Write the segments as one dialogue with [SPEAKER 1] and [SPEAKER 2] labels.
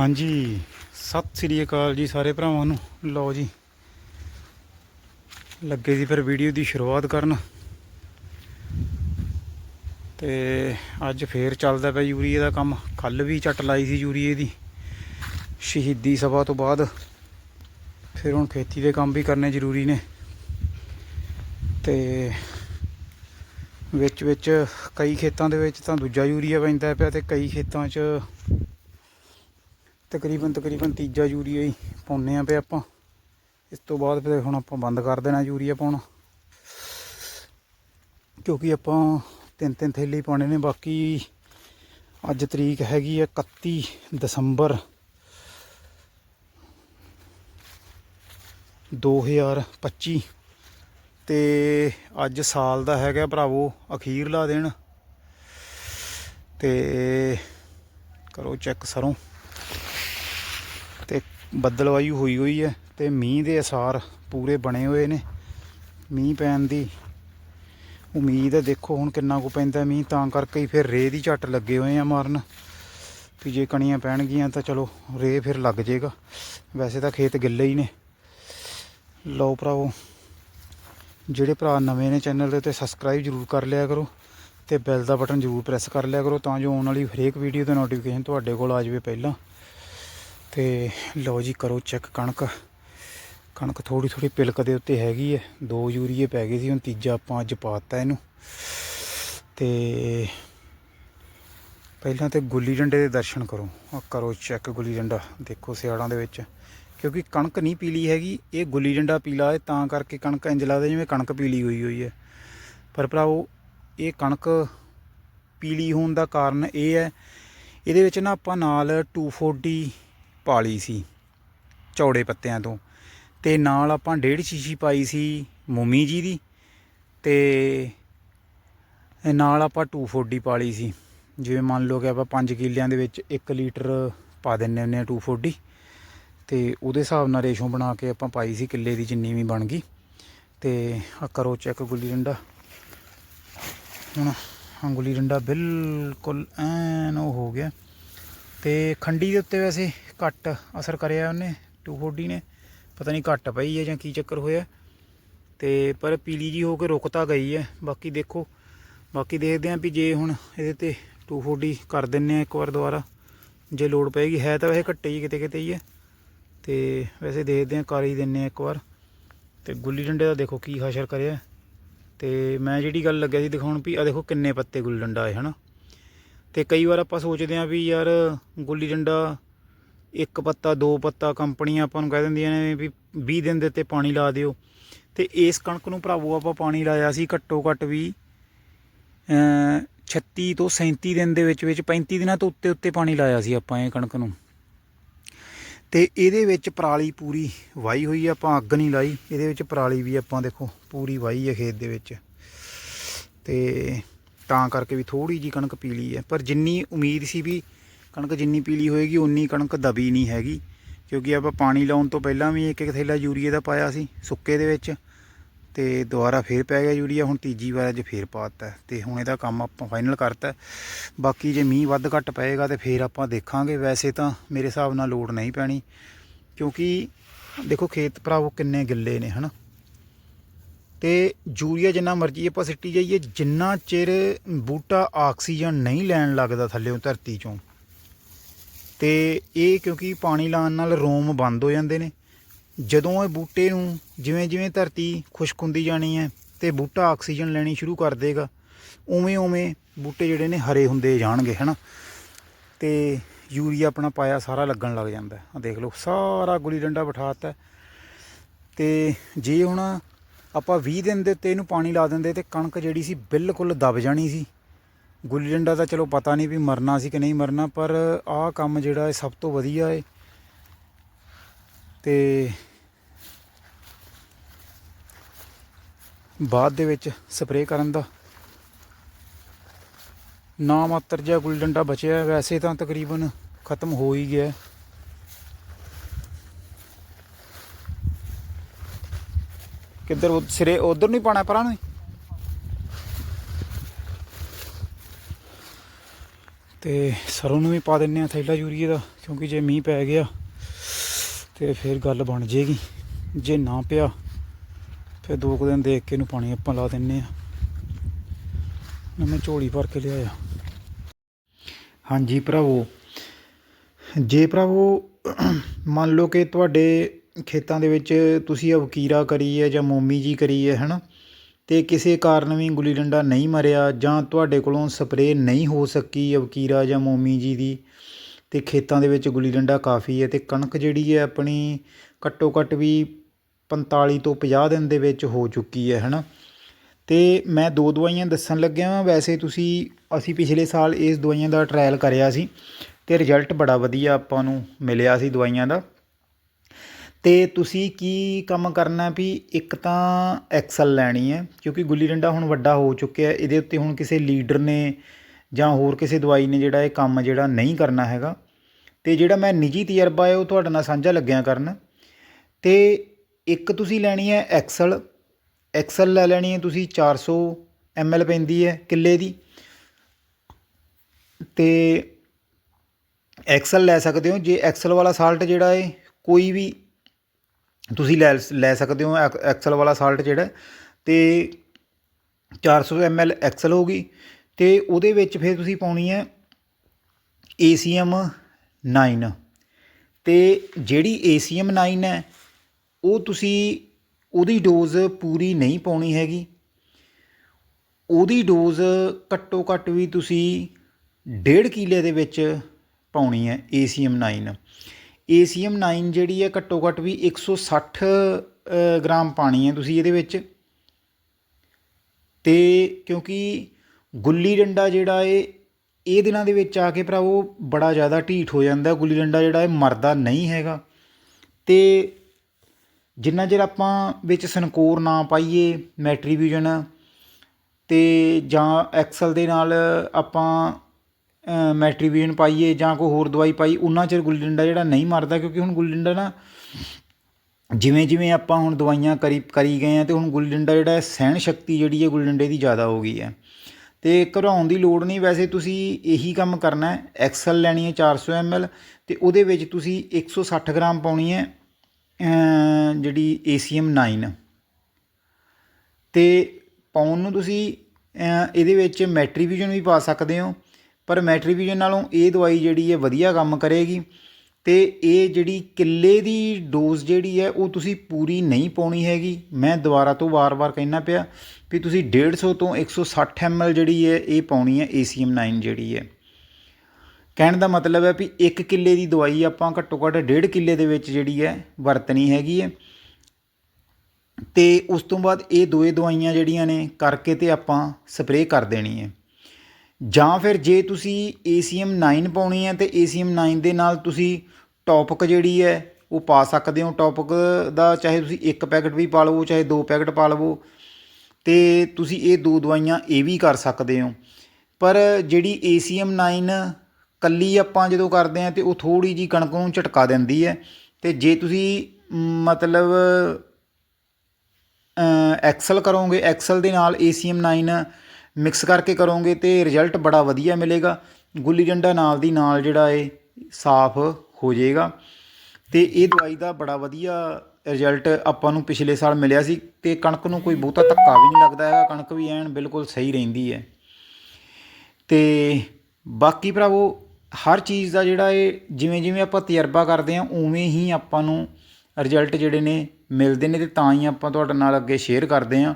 [SPEAKER 1] ਹਾਂਜੀ, ਸਤਿ ਸ੍ਰੀ ਅਕਾਲ ਜੀ ਸਾਰੇ ਭਰਾਵਾਂ ਨੂੰ। ਲਓ ਜੀ, ਲੱਗੇ ਸੀ ਫਿਰ ਵੀਡੀਓ ਦੀ ਸ਼ੁਰੂਆਤ ਕਰਨ। ਤੇ ਅੱਜ ਫੇਰ ਚੱਲਦਾ ਪਿਆ ਯੂਰੀਏ ਦਾ ਕੰਮ। ਕੱਲ ਵੀ ਝੱਟ ਲਾਈ ਸੀ ਯੂਰੀਏ ਦੀ। ਸ਼ਹੀਦੀ ਸਭਾ ਤੋਂ ਬਾਅਦ ਫਿਰ ਹੁਣ ਖੇਤੀ ਦੇ ਕੰਮ ਵੀ ਕਰਨੇ ਜ਼ਰੂਰੀ ਨੇ। ਤੇ ਵਿੱਚ ਵਿੱਚ ਕਈ ਖੇਤਾਂ ਦੇ ਵਿੱਚ ਤਾਂ ਦੂਜਾ ਯੂਰੀਆ ਪੈਂਦਾ ਪਿਆ ਤੇ ਕਈ ਖੇਤਾਂ 'ਚ ਤਕਰੀਬਨ ਤਕਰੀਬਨ ਤੀਜਾ ਯੂਰੀਆ ਹੀ ਪਾਉਂਦੇ ਆ ਪਿਆ ਆਪਾਂ। ਇਸ ਤੋਂ ਬਾਅਦ ਫਿਰ ਹੁਣ ਆਪਾਂ ਬੰਦ ਕਰ ਦੇਣਾ ਯੂਰੀਆ ਪਾਉਣਾ। ਕਿਉਂਕਿ ਆਪਾਂ ਤਿੰਨ ਤਿੰਨ ਥੈਲੇ ਪਾਉਣੇ ਨੇ, ਬਾਕੀ ਅੱਜ ਤਰੀਕ ਹੈਗੀ ਹੈ 31 ਦਸੰਬਰ 2025 ਤੇ ਅੱਜ ਸਾਲ ਦਾ ਹੈਗਾ ਭਰਾਵੋ, ਅਖੀਰਲਾ ਦਿਨ। ਤੇ ਕਰੋ ਚੈੱਕ ਸਰੋਂ। ਬੱਦਲਵਾਈ ਹੋਈ ਹੋਈ ਹੈ ਤੇ ਮੀਂਹ ਦੇ ਅਸਾਰ ਪੂਰੇ ਬਣੇ ਹੋਏ ਨੇ। ਮੀਂਹ ਪੈਣ ਦੀ ਉਮੀਦ ਹੈ, ਦੇਖੋ ਹੁਣ ਕਿੰਨਾ ਕੁ ਪੈਂਦਾ ਮੀਂਹ, ਤਾਂ ਕਰਕੇ ਹੀ ਫਿਰ ਰੇਹ ਦੀ ਝੱਟ ਲੱਗੇ ਹੋਏ ਆ ਮਾਰਨ। ਵੀ ਜੇ ਕਣੀਆਂ ਪੈਣਗੀਆਂ ਤਾਂ ਚਲੋ ਰੇਹ ਫਿਰ ਲੱਗ ਜਾਏਗਾ ਵੈਸੇ ਤਾਂ ਖੇਤ ਗਿੱਲੇ ਹੀ ਨੇ। ਲਓ ਭਰਾਵੋ, ਜਿਹੜੇ ਭਰਾ ਨਵੇਂ ਨੇ ਚੈਨਲ ਦੇ ਉੱਤੇ ਸਬਸਕ੍ਰਾਈਬ ਜਰੂਰ ਕਰ ਲਿਆ ਕਰੋ ਤੇ ਬੈਲ ਦਾ ਬਟਨ ਜਰੂਰ ਪ੍ਰੈਸ ਕਰ ਲਿਆ ਕਰੋ ਤਾਂ ਜੋ ਆਉਣ ਵਾਲੀ ਹਰੇਕ ਵੀਡੀਓ ਦਾ ਨੋਟੀਫਿਕੇਸ਼ਨ ਤੁਹਾਡੇ ਕੋਲ ਆ ਜਾਵੇ ਪਹਿਲਾਂ। ਤੇ ਲਓ ਜੀ, ਕਰੋ ਚੈੱਕ ਕਣਕ। ਕਣਕ ਥੋੜੀ ਥੋੜੀ ਪਿਲਕ ਦੇ ਉੱਤੇ ਹੈਗੀ ਹੈ। ਦੋ ਯੂਰੀਏ ਪੈ ਗਏ ਸੀ, ਹੁਣ ਤੀਜਾ ਆਪਾਂ ਅੱਜ ਪਾਤਾ ਇਹਨੂੰ। ਤੇ ਪਹਿਲਾਂ ਤੇ ਗੁੱਲੀ ਡੰਡੇ ਦੇ ਦਰਸ਼ਨ ਕਰੋ। ਆ ਕਰੋ ਚੈੱਕ ਗੁੱਲੀ ਡੰਡਾ। ਦੇਖੋ ਸਿਆੜਾਂ ਦੇ ਵਿੱਚ। ਕਿਉਂਕਿ ਕਣਕ ਨਹੀਂ ਪੀਲੀ ਹੈਗੀ, ਇਹ ਗੁੱਲੀ ਡੰਡਾ ਪੀਲਾ ਹੈ, ਤਾਂ ਕਰਕੇ ਕਣਕ ਇੰਜ ਲੱਗਦਾ ਜਿਵੇਂ ਕਣਕ ਪੀਲੀ ਹੋਈ ਹੋਈ ਹੈ। ਪਰ ਭਰਾਓ ਇਹ ਕਣਕ ਪੀਲੀ ਹੋਣ ਦਾ ਕਾਰਨ ਇਹ ਹੈ। ਇਹਦੇ ਵਿੱਚ ਨਾ ਆਪਾਂ ਨਾਲ 240 ਪਾਲੀ ਸੀ, ਚੌੜੇ ਪੱਤਿਆਂ ਤੋਂ। ਤੇ ਨਾਲ ਆਪਾਂ ਡੇਢ ਸ਼ੀਸ਼ੀ ਪਾਈ ਸੀ ਮੁਮੀ ਜੀ ਦੀ ਤੇ ਨਾਲ ਆਪਾਂ 240 ਪਾਲੀ ਸੀ। ਜਿਵੇਂ ਮੰਨ ਲਓ ਕਿ ਆਪਾਂ 5 ਕਿੱਲਿਆਂ ਦੇ ਵਿੱਚ 1 ਲੀਟਰ ਪਾ ਦਿੰਨੇ ਹੁੰਨੇ ਆ 240 ਤੇ ਉਹਦੇ ਹਿਸਾਬ ਨਾਲ ਰੇਸ਼ੋ ਬਣਾ ਕੇ ਆਪਾਂ ਪਾਈ ਸੀ, ਕਿੱਲੇ ਦੀ ਜਿੰਨੀ ਵੀ ਬਣ ਗਈ। ਤੇ ਆ ਕਰੋ ਚੈੱਕ ਗੁੱਲੀ ਡੰਡਾ। ਹੁਣ ਹਾਂ ਗੁੱਲੀ ਡੰਡਾ ਬਿਲਕੁਲ ਐਨ ਉਹ ਹੋ ਗਿਆ। ਤੇ ਖੰਡੀ ਦੇ ਉੱਤੇ ਵੈਸੇ ਘੱਟ ਅਸਰ ਕਰਿਆ ਉਹਨੇ 240 ਨੇ। ਪਤਾ ਨਹੀਂ ਘੱਟ ਪਈ ਹੈ ਜਾਂ ਕੀ ਚੱਕਰ ਹੋਇਆ। ਤੇ ਪਰ ਪੀਲੀ ਜੀ ਹੋ ਕੇ ਰੁਕ ਤਾਂ ਗਈ ਹੈ। ਬਾਕੀ ਦੇਖੋ, ਬਾਕੀ ਦੇਖਦੇ ਆਂ ਵੀ ਜੇ ਹੁਣ ਇਹਦੇ ਤੇ 240 ਕਰ ਦਿੰਨੇ ਆ ਇੱਕ ਵਾਰ ਦੁਬਾਰਾ, ਜੇ ਲੋਡ ਪਏਗੀ। ਹੈ ਤਾਂ ਵੈਸੇ ਘੱਟੇ ਹੀ ਕਿਤੇ ਕਿਤੇ ਹੀ ਹੈ। ਤੇ ਵੈਸੇ ਦੇਖਦੇ ਆਂ ਕਰ ਹੀ ਦਿੰਨੇ ਆ ਇੱਕ ਵਾਰ। ਤੇ ਗੁੱਲੀ ਡੰਡੇ ਦਾ ਦੇਖੋ ਕੀ ਹਸ਼ਰ ਕਰਿਆ। ਤੇ ਮੈਂ ਜਿਹੜੀ ਗੱਲ ਲੱਗਿਆ ਸੀ ਦਿਖਾਉਣ ਵੀ ਆ ਦੇਖੋ ਕਿੰਨੇ ਪੱਤੇ ਗੁੱਲੀ ਡੰਡਾ ਹੈ, ਹਨਾ? ਤੇ ਕਈ ਵਾਰ ਆਪਾਂ ਸੋਚਦੇ ਆਂ ਵੀ ਯਾਰ ਗੁੱਲੀ ਡੰਡਾ, ਇੱਕ ਪੱਤਾ, ਦੋ ਪੱਤਾ, ਕੰਪਨੀਆਂ ਆਪਾਂ ਨੂੰ ਕਹਿ ਦਿੰਦੀਆਂ ਨੇ ਵੀ 20 ਦਿਨ ਦੇ ਉੱਤੇ ਪਾਣੀ ਲਾ ਦਿਓ। ਤੇ ਇਸ ਕਣਕ ਨੂੰ ਭਰਾਵੋ ਆਪਾਂ ਪਾਣੀ ਲਾਇਆ ਸੀ ਘੱਟੋ ਘੱਟ ਵੀ ਅਮ 36 ਤੋਂ 37 ਦਿਨ ਦੇ ਵਿੱਚ ਵਿੱਚ 35 ਦਿਨਾਂ ਤੋਂ ਉੱਤੇ ਉੱਤੇ ਪਾਣੀ ਲਾਇਆ ਸੀ ਆਪਾਂ ਇਹ ਕਣਕ ਨੂੰ। ਤੇ ਇਹਦੇ ਵਿੱਚ ਪਰਾਲੀ ਪੂਰੀ ਵਾਈ ਹੋਈ ਆ, ਆਪਾਂ ਅੱਗ ਨਹੀਂ ਲਾਈ। ਇਹਦੇ ਵਿੱਚ ਪਰਾਲੀ ਵੀ ਆਪਾਂ ਦੇਖੋ, ਪੂਰੀ ਵਾਈ ਹੈ ਖੇਤ ਦੇ ਵਿੱਚ। ਤੇ ਤਾਂ ਕਰਕੇ ਵੀ ਥੋੜੀ ਜੀ ਕਣਕ ਪੀਲੀ ਹੈ। ਪਰ ਜਿੰਨੀ ਉਮੀਦ ਸੀ ਵੀ ਕਣਕ ਜਿੰਨੀ ਪੀਲੀ ਹੋਏਗੀ, ਉਨੀ ਕਣਕ ਦਬੀ ਨਹੀਂ ਹੈਗੀ। ਕਿਉਂਕਿ ਆਪਾਂ ਪਾਣੀ ਲਾਉਣ ਤੋਂ ਪਹਿਲਾਂ ਵੀ ਇੱਕ ਇੱਕ ਥੈਲਾ ਯੂਰੀਏ ਦਾ ਪਾਇਆ ਸੀ ਸੁੱਕੇ ਦੇ ਵਿੱਚ ਤੇ ਦੁਬਾਰਾ ਫੇਰ ਪੈ ਗਿਆ ਯੂਰੀਆ, ਹੁਣ ਤੀਜੀ ਵਾਰ ਅੱਜ ਫੇਰ ਪਾਤਾ ਤੇ ਹੁਣ ਇਹਦਾ ਕੰਮ ਆਪਾਂ ਫਾਈਨਲ ਕਰਤਾ ਬਾਕੀ ਜੇ ਮੀਂਹ ਵੱਧ ਘੱਟ ਪਏਗਾ ਤੇ ਫੇਰ ਆਪਾਂ ਦੇਖਾਂਗੇ। ਵੈਸੇ ਤਾਂ ਮੇਰੇ ਹਿਸਾਬ ਨਾਲ ਲੋਡ ਨਹੀਂ ਪੈਣੀ ਕਿਉਂਕਿ ਦੇਖੋ ਖੇਤ ਭਰਾਵੋ ਕਿੰਨੇ ਗਿੱਲੇ ਨੇ, ਹਨਾ? ਤੇ ਯੂਰੀਆ ਜਿੰਨਾ ਮਰਜ਼ੀ ਆਪਾਂ ਸਿੱਟੀ ਜਾਈਏ, ਜਿੰਨਾ ਚਿਰ ਬੂਟਾ ਆਕਸੀਜਨ ਨਹੀਂ ਲੈਣ ਲੱਗਦਾ ਥੱਲੇੋਂ ਧਰਤੀ ਚੋਂ, ਤੇ ਇਹ ਕਿਉਂਕਿ ਪਾਣੀ ਲਾਉਣ ਨਾਲ ਰੋਮ ਬੰਦ ਹੋ ਜਾਂਦੇ ਨੇ। ਜਦੋਂ ਇਹ ਬੂਟੇ ਨੂੰ ਜਿਵੇਂ ਜਿਵੇਂ ਧਰਤੀ ਖੁਸ਼ਕ ਹੁੰਦੀ ਜਾਣੀ ਹੈ ਤੇ ਬੂਟਾ ਆਕਸੀਜਨ ਲੈਣੀ ਸ਼ੁਰੂ ਕਰ ਦੇਗਾ, ਉਵੇਂ ਉਵੇਂ ਬੂਟੇ ਜਿਹੜੇ ਨੇ ਹਰੇ ਹੁੰਦੇ ਜਾਣਗੇ, ਹਨਾ? ਤੇ ਯੂਰੀਆ ਆਪਣਾ ਪਾਇਆ ਸਾਰਾ ਲੱਗਣ ਲੱਗ ਜਾਂਦਾ। ਆ ਦੇਖ ਲਓ, ਸਾਰਾ ਗੁਲੀ ਡੰਡਾ ਬਿਠਾਤਾ। ਤੇ ਜੇ ਹੁਣ ਆਪਾਂ 20 ਦਿਨ ਦੇ ਉੱਤੇ ਇਹਨੂੰ ਪਾਣੀ ਲਾ ਦਿੰਦੇ ਤੇ ਕਣਕ ਜਿਹੜੀ ਸੀ ਬਿਲਕੁਲ ਦਬ ਜਾਣੀ ਸੀ। ਗੁੱਲੀ ਡੰਡਾ ਤਾਂ ਚਲੋ ਪਤਾ ਨਹੀਂ ਵੀ ਮਰਨਾ ਸੀ ਕਿ ਨਹੀਂ ਮਰਨਾ, ਪਰ ਆਹ ਕੰਮ ਜਿਹੜਾ ਹੈ ਸਭ ਤੋਂ ਵਧੀਆ ਹੈ ਤੇ ਬਾਅਦ ਦੇ ਵਿੱਚ ਸਪਰੇਅ ਕਰਨ ਦਾ ਨਾ ਮਾਤਰ ਜਿਹਾ ਗੁੱਲੀ ਡੰਡਾ ਬਚਿਆ, ਵੈਸੇ ਤਾਂ ਤਕਰੀਬਨ ਖਤਮ ਹੋ ਹੀ ਗਿਆ। ਕਿੱਧਰ ਉਹ ਸਿਰੇ ਉਧਰ ਨਹੀਂ ਪਾਣਾ ਪਰਾਂ ਨੂੰ ਹੀ? ਤੇ ਸਰੋਂ ਨੂੰ ਵੀ ਪਾ ਦਿੰਨੇ ਆ ਥੈਲਾ ਯੂਰੀਏ ਦਾ, ਕਿਉਂਕਿ ਜੇ ਮੀਂਹ ਪੈ ਗਿਆ ਤੇ ਫਿਰ ਗੱਲ ਬਣ ਜੇਗੀ। ਜੇ ਨਾ ਪਿਆ, ਫਿਰ ਦੋ ਕੁ ਦਿਨ ਦੇਖ ਕੇ ਇਹਨੂੰ ਪਾਣੀ ਆਪਾਂ ਲਾ ਦਿੰਨੇ ਆ ਮੈਂ ਝੋਲੀ ਭਰ ਕੇ ਲਿਆਇਆ। ਹਾਂਜੀ ਭਰਾਵੋ, ਜੇ ਭਰਾਵੋ, ਮੰਨ ਲਓ ਕਿ ਤੁਹਾਡੇ ਖੇਤਾਂ ਦੇ ਵਿੱਚ ਤੁਸੀਂ ਅਬਕੀਰਾ ਕਰੀ ਹੈ ਜਾਂ ਮੋਮੀ ਜੀ ਕਰੀ ਹੈ ਨਾ ਅਤੇ ਕਿਸੇ ਕਾਰਨ ਵੀ ਗੁੱਲੀ ਡੰਡਾ ਨਹੀਂ ਮਰਿਆ ਜਾਂ ਤੁਹਾਡੇ ਕੋਲੋਂ ਸਪਰੇਅ ਨਹੀਂ ਹੋ ਸਕੀ ਅਬਕੀਰਾ ਜਾਂ ਮੋਮੀ ਜੀ ਦੀ ਅਤੇ ਖੇਤਾਂ ਦੇ ਵਿੱਚ ਗੁੱਲੀ ਡੰਡਾ ਕਾਫੀ ਹੈ ਅਤੇ ਕਣਕ ਜਿਹੜੀ ਹੈ ਆਪਣੀ ਘੱਟੋ ਘੱਟ ਵੀ 45 ਤੋਂ 50 ਦਿਨ ਦੇ ਵਿੱਚ ਹੋ ਚੁੱਕੀ ਹੈ ਹੈ ਨਾ ਅਤੇ ਮੈਂ ਦੋ ਦਵਾਈਆਂ ਦੱਸਣ ਲੱਗਿਆ ਵਾਂ। ਵੈਸੇ ਤੁਸੀਂ, ਅਸੀਂ ਪਿਛਲੇ ਸਾਲ ਇਸ ਦਵਾਈਆਂ ਦਾ ਟਰਾਇਲ ਕਰਿਆ ਸੀ ਅਤੇ ਰਿਜ਼ਲਟ ਬੜਾ ਵਧੀਆ ਆਪਾਂ ਨੂੰ ਮਿਲਿਆ ਸੀ ਦਵਾਈਆਂ ਦਾ। ਅਤੇ ਤੁਸੀਂ ਕੀ ਕੰਮ ਕਰਨਾ ਵੀ ਇੱਕ ਤਾਂ ਐਕਸਲ ਲੈਣੀ ਹੈ, ਕਿਉਂਕਿ ਗੁੱਲੀ ਡੰਡਾ ਹੁਣ ਵੱਡਾ ਹੋ ਚੁੱਕਿਆ ਇਹਦੇ ਉੱਤੇ ਹੁਣ ਕਿਸੇ ਲੀਡਰ ਨੇ ਜਾਂ ਹੋਰ ਕਿਸੇ ਦਵਾਈ ਨੇ ਜਿਹੜਾ ਇਹ ਕੰਮ ਜਿਹੜਾ ਨਹੀਂ ਕਰਨਾ ਹੈਗਾ। ਅਤੇ ਜਿਹੜਾ ਮੈਂ ਨਿੱਜੀ ਤਜਰਬਾ ਹੈ, ਉਹ ਤੁਹਾਡੇ ਨਾਲ ਸਾਂਝਾ ਲੱਗਿਆ ਕਰਨ। ਅਤੇ ਇੱਕ ਤੁਸੀਂ ਲੈਣੀ ਹੈ ਐਕਸਲ ਐਕਸਲ ਲੈ ਲੈਣੀ ਹੈ ਤੁਸੀਂ 400 ml ਪੈਂਦੀ ਹੈ ਕਿੱਲੇ ਦੀ। ਤੇ ਐਕਸਲ ਲੈ ਸਕਦੇ ਹੋ, ਜੇ ਐਕਸਲ ਵਾਲਾ ਸਾਲਟ ਜਿਹੜਾ ਹੈ, ਕੋਈ ਵੀ ਤੁਸੀਂ ਲੈ ਲੈ ਸਕਦੇ ਹੋ ਐਕ- ਐਕਸਲ ਵਾਲਾ ਸਾਲਟ ਜਿਹੜਾ, ਤੇ 400 ml ਐਕਸਲ ਹੋਗੀ ਤੇ ਉਹਦੇ ਵਿੱਚ ਫਿਰ ਤੁਸੀਂ ਪਾਉਣੀ ਹੈ ACM 9 ਤੇ ਜਿਹੜੀ ACM 9 ਹੈ, ਉਹ ਤੁਸੀਂ ਉਹਦੀ ਡੋਜ਼ ਪੂਰੀ ਨਹੀਂ ਪਾਉਣੀ ਹੈਗੀ। ਉਹਦੀ ਡੋਜ਼ ਘੱਟੋ ਘੱਟ ਵੀ ਤੁਸੀਂ 1.5 ਕਿਲੇ ਦੇ ਵਿੱਚ ਪਾਉਣੀ ਹੈ ACM 9 ACM 9 ਜਿਹੜੀ ਹੈ ਘੱਟੋ ਘੱਟ ਵੀ 160 ਅ, ਗ੍ਰਾਮ ਪਾਣੀ ਹੈ ਤੁਸੀਂ ਇਹਦੇ ਵਿੱਚ। ਤੇ ਕਿਉਂਕਿ ਗੁੱਲੀ ਡੰਡਾ ਜਿਹੜਾ ਏ ਇਹ ਦਿਨਾਂ ਦੇ ਵਿੱਚ ਆ ਕੇ ਭਰਾਵੋ ਬੜਾ ਜ਼ਿਆਦਾ ਢੀਠ ਹੋ ਜਾਂਦਾ। ਗੁੱਲੀ ਡੰਡਾ ਜਿਹੜਾ ਇਹ ਮਰਦਾ ਨਹੀਂ ਹੈਗਾ। ਤੇ ਜਿੰਨਾ ਚਿਰ ਆਪਾਂ ਵਿੱਚ ਸਨਕੋਰ ਨਾ ਪਾਈਏ ਮੈਟਰੀਵਿਊਜਨ ਤੇ ਜਾਂ ਐਕਸਲ ਦੇ ਨਾਲ ਆਪਾਂ ਮੈਟਰੀਵਿਊਜਨ ਪਾਈਏ ਜਾਂ ਕੋਈ ਹੋਰ ਦਵਾਈ ਪਾਈ, ਉਹਨਾਂ ਚਿਰ ਗੁੱਲੀ ਡੰਡਾ ਜਿਹੜਾ ਨਹੀਂ ਮਰਦਾ, ਕਿਉਂਕਿ ਹੁਣ ਗੁੱਲੀ ਡੰਡਾ ਨਾ ਜਿਵੇਂ ਜਿਵੇਂ ਆਪਾਂ ਹੁਣ ਦਵਾਈਆਂ ਕਰੀ ਕਰੀ ਗਏ ਆ ਤੇ ਹੁਣ ਗੁੱਲੀ ਡੰਡਾ ਜਿਹੜਾ ਸਹਿਣ ਸ਼ਕਤੀ ਜਿਹੜੀ ਹੈ ਗੁੱਲੀ ਡੰਡੇ ਦੀ ਜ਼ਿਆਦਾ ਹੋ ਗਈ ਹੈ। ਤੇ ਘਬਰਾਉਣ ਦੀ ਲੋੜ ਨਹੀਂ, ਵੈਸੇ ਤੁਸੀਂ ਇਹੀ ਕੰਮ ਕਰਨਾ ਹੈ, ਐਕਸਲ ਲੈਣੀ ਹੈ 400 ml ਤੇ ਉਹਦੇ ਵਿੱਚ ਤੁਸੀਂ 160 ਗ੍ਰਾਮ ਪਾਉਣੀ ਹੈ ਅਮ ਜਿਹੜੀ ACM 9 ਤੇ ਪਾਉਣ ਨੂੰ ਤੁਸੀਂ ਇਹਦੇ ਵਿੱਚ ਮੈਟਰੀਵਿਊਜਨ ਵੀ ਪਾ ਸਕਦੇ ਹੋ ਪਰ ਮੈਟਰੀਵਿਊਜਨ ਨਾਲੋਂ ਇਹ ਦਵਾਈ ਜਿਹੜੀ ਹੈ ਵਧੀਆ ਕੰਮ ਕਰੇਗੀ ਤੇ ਇਹ ਜਿਹੜੀ ਕਿੱਲੇ ਦੀ ਡੋਜ਼ ਜਿਹੜੀ ਹੈ ਉਹ ਤੁਸੀਂ ਪੂਰੀ ਨਹੀਂ ਪਾਉਣੀ ਹੈਗੀ। ਮੈਂ ਦੁਬਾਰਾ ਤੋਂ ਵਾਰ-ਵਾਰ ਕਹਿਣਾ ਪਿਆ ਵੀ ਤੁਸੀਂ 150 ਤੋਂ 160 ml ਜਿਹੜੀ ਹੈ ਇਹ ਪਾਉਣੀ ਹੈ ACM 9 ਜਿਹੜੀ ਹੈ। ਕਹਿਣ ਦਾ ਮਤਲਬ ਹੈ ਵੀ 1 ਕਿੱਲੇ ਦੀ ਦਵਾਈ ਆਪਾਂ ਘੱਟੋ ਘੱਟ 1.5 ਕਿੱਲੇ ਦੇ ਵਿੱਚ ਜਿਹੜੀ ਹੈ ਵਰਤਣੀ ਹੈਗੀ ਹੈ। ਤੇ ਉਸ ਤੋਂ ਬਾਅਦ ਇਹ ਦੋਏ ਦਵਾਈਆਂ ਜਿਹੜੀਆਂ ਨੇ ਕਰਕੇ ਤੇ ਆਪਾਂ ਸਪਰੇਅ ਕਰ ਦੇਣੀ ਹੈ। ਜਾਂ ਫਿਰ ਜੇ ਤੁਸੀਂ ACM 9 ਪਾਉਣੀ ਹੈ ਤੇ ACM 9 ਦੇ ਨਾਲ ਤੁਸੀਂ ਟੌਪਕ ਜਿਹੜੀ ਹੈ ਉਹ ਪਾ ਸਕਦੇ ਹੋ। ਟੌਪਕ ਦਾ ਚਾਹੇ ਤੁਸੀਂ ਇੱਕ ਪੈਕਟ ਵੀ ਪਾ ਲਵੋ, ਚਾਹੇ ਦੋ ਪੈਕਟ ਪਾ ਲਵੋ ਤੇ ਤੁਸੀਂ ਇਹ ਦੋ ਦਵਾਈਆਂ ਇਹ ਵੀ ਕਰ ਸਕਦੇ ਹੋ। ਪਰ ਜਿਹੜੀ ACM 9 ਕੱਲੀ ਆਪਾਂ ਜਦੋਂ ਕਰਦੇ ਆ ਤੇ ਉਹ ਥੋੜੀ ਜੀ ਕਣਕ ਨੂੰ ਝਟਕਾ ਦਿੰਦੀ ਹੈ ਤੇ ਜੇ ਤੁਸੀਂ ਮਤਲਬ ਐਕਸਲ ਕਰੋਗੇ ਐਕਸਲ ਦੇ ਨਾਲ ACM 9 ਮਿਕਸ ਕਰਕੇ ਕਰੋਗੇ ਤੇ ਰਿਜ਼ਲਟ ਬੜਾ ਵਧੀਆ ਮਿਲੇਗਾ। ਗੁੱਲੀ ਡੰਡਾ ਨਾਲ ਦੀ ਨਾਲ ਜਿਹੜਾ ਇਹ ਸਾਫ਼ ਹੋ ਜਾਏਗਾ। ਤੇ ਇਹ ਦਵਾਈ ਦਾ ਬੜਾ ਵਧੀਆ ਰਿਜ਼ਲਟ ਆਪਾਂ ਨੂੰ ਪਿਛਲੇ ਸਾਲ ਮਿਲਿਆ ਸੀ ਤੇ ਕਣਕ ਨੂੰ ਕੋਈ ਬਹੁਤਾ ਧੱਕਾ ਵੀ ਨਹੀਂ ਲੱਗਦਾ ਹੈਗਾ। ਕਣਕ ਵੀ ਐਨ ਬਿਲਕੁਲ ਸਹੀ ਰਹਿੰਦੀ ਹੈ। ਤੇ ਬਾਕੀ ਭਰਾਵੋ, ਹਰ ਚੀਜ਼ ਦਾ ਜਿਹੜਾ ਇਹ ਜਿਵੇਂ ਜਿਵੇਂ ਆਪਾਂ ਤਜਰਬਾ ਕਰਦੇ ਹਾਂ, ਉਵੇਂ ਹੀ ਆਪਾਂ ਨੂੰ ਰਿਜ਼ਲਟ ਜਿਹੜੇ ਨੇ ਮਿਲਦੇ ਨੇ ਤੇ ਤਾਂ ਹੀ ਆਪਾਂ ਤੁਹਾਡੇ ਨਾਲ ਅੱਗੇ ਸ਼ੇਅਰ ਕਰਦੇ ਹਾਂ।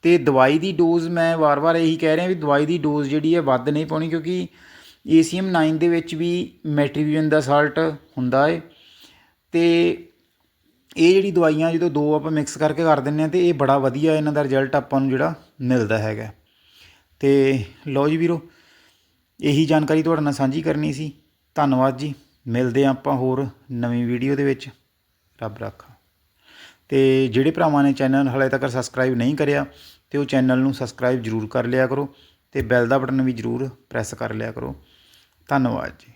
[SPEAKER 1] ਅਤੇ ਦਵਾਈ ਦੀ ਡੋਜ਼ ਮੈਂ ਵਾਰ-ਵਾਰ ਇਹੀ ਕਹਿ ਰਿਹਾ ਵੀ ਦਵਾਈ ਦੀ ਡੋਜ਼ ਜਿਹੜੀ ਹੈ ਵੱਧ ਨਹੀਂ ਪਾਉਣੀ ਕਿਉਂਕਿ ACM 9 ਦੇ ਵਿੱਚ ਵੀ ਮੈਟਰੀਵਿਊਜਨ ਦਾ ਸਾਲਟ ਹੁੰਦਾ ਹੈ ਅਤੇ ਇਹ ਜਿਹੜੀ ਦਵਾਈਆਂ ਜਦੋਂ ਦੋ ਆਪਾਂ ਮਿਕਸ ਕਰਕੇ ਕਰ ਦਿੰਨੇ ਆ ਤੇ ਇਹ ਬੜਾ ਵਧੀਆ ਇਹਨਾਂ ਦਾ ਰਿਜ਼ਲਟ ਆਪਾਂ ਨੂੰ ਜਿਹੜਾ ਮਿਲਦਾ ਹੈਗਾ। ਤੇ ਲਓ ਜੀ ਵੀਰੋ, ਇਹੀ ਜਾਣਕਾਰੀ ਤੁਹਾਡੇ ਨਾਲ ਸਾਂਝੀ ਕਰਨੀ ਸੀ। ਧੰਨਵਾਦ ਜੀ। ਮਿਲਦੇ ਹਾਂ ਆਪਾਂ ਹੋਰ ਨਵੀਂ ਵੀਡੀਓ ਦੇ ਵਿੱਚ। ਰੱਬ ਰਾਖਾ। ਤੇ ਜਿਹੜੇ ਭਰਾਵਾਂ ਨੇ ਚੈਨਲ ਹਲੇ ਤੱਕ ਸਬਸਕ੍ਰਾਈਬ ਨਹੀਂ ਕਰਿਆ, ਤੇ ਉਹ ਚੈਨਲ ਨੂੰ ਸਬਸਕ੍ਰਾਈਬ ਜ਼ਰੂਰ ਕਰ ਲਿਆ ਕਰੋ ਤੇ ਬੈਲ ਦਾ ਬਟਨ ਵੀ ਜ਼ਰੂਰ ਪ੍ਰੈਸ ਕਰ ਲਿਆ ਕਰੋ। ਧੰਨਵਾਦ ਜੀ।